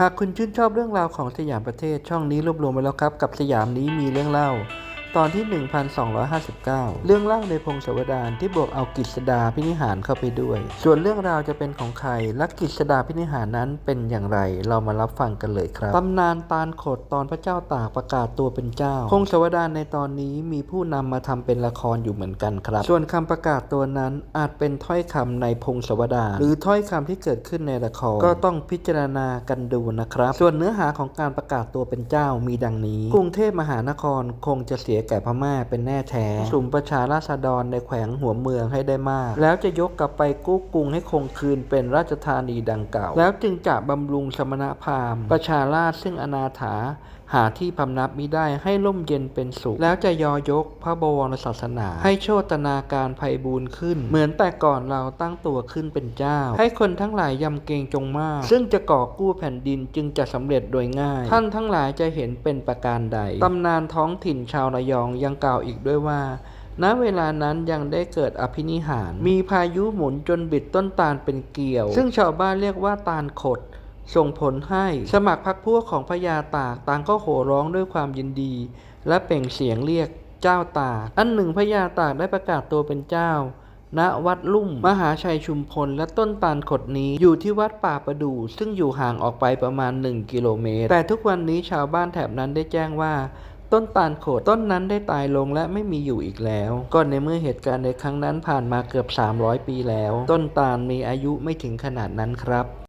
หากคุณชื่นชอบเรื่องราวของสยามประเทศช่องนี้รวบรวมไว้แล้วครับ กับสยามนี้มีเรื่องเล่า ตอนที่ 1259 เรื่องเล่าในพงศาวดารที่บวกเอากฤษดาพินิหารเข้าไปด้วย ส่วนเรื่องราวจะเป็นของใครและกฤษดาพินิหารนั้นเป็นอย่างไร เรามารับฟังกันเลยครับ ตำนานตาลขดตอนพระเจ้าตากประกาศตัวเป็นเจ้า พงศาวดารในตอนนี้มีผู้นำมาทำเป็นละครอยู่เหมือนกันครับ ส่วนคำประกาศตัวนั้นอาจเป็นถ้อยคำในพงศาวดารหรือถ้อยคำที่เกิดขึ้นในละคร ก็ต้องพิจารณากันดูนะครับ ส่วนเนื้อหาของการประกาศตัวเป็นเจ้ามีดังนี้ กรุงเทพมหานครคงจะเสียแก่พม่าเป็นแน่แท้สุมประชาราษฎรในแขวงหัวเมืองให้ได้มาก แล้วจะยกกลับไปกู้กรุงให้คงคืนเป็นราชธานีดังเก่า แล้วจึงจะบำรุงสมณพราหมณ์ประชาราษฎร์ซึ่งอนาถา หาที่พำนับมิได้ให้ร่มเย็นเป็นสุข แล้วจะยอยกพระบวรศาสนา ให้โชตนาการภัยบูรณ์ขึ้น เหมือนแต่ก่อนเราตั้งตัวขึ้นเป็นเจ้า ให้คนทั้งหลายยำเกรงจงมาก ซึ่งจะก่อกู้แผ่นดินจึงจะสำเร็จโดยง่าย ท่านทั้งหลายจะเห็นเป็นประการใดตำนานท้องถิ่นชาวระยองยังกล่าวอีกด้วยว่าณเวลานั้นยังได้เกิดอภินิหาร มีพายุหมุนจนบิดต้นตาลเป็นเกลียว ซึ่งชาวบ้านเรียกว่าตาลขด ส่งผลให้สมัครพรรคพวกของพญาตากต่างก็โห่ร้องด้วยความยินดี และเปล่งเสียงเรียกเจ้าตาก อันหนึ่งพญาตากได้ประกาศตัวเป็นเจ้า ณวัดลุ่ม มหาชัยชุมพลและต้นตาลขดนี้อยู่ที่วัดป่าประดู่ซึ่งอยู่ห่างออกไปประมาณ 1 กิโลเมตร แต่ทุกวันนี้ชาวบ้านแถบนั้นได้แจ้งว่าต้นตาลโขดต้นนั้นได้ตายลงและไม่มีอยู่อีกแล้ว ก็ในเมื่อเหตุการณ์ในครั้งนั้นผ่านมาเกือบ 300 ปีแล้ว ต้นตาลมีอายุไม่ถึงขนาดนั้นครับ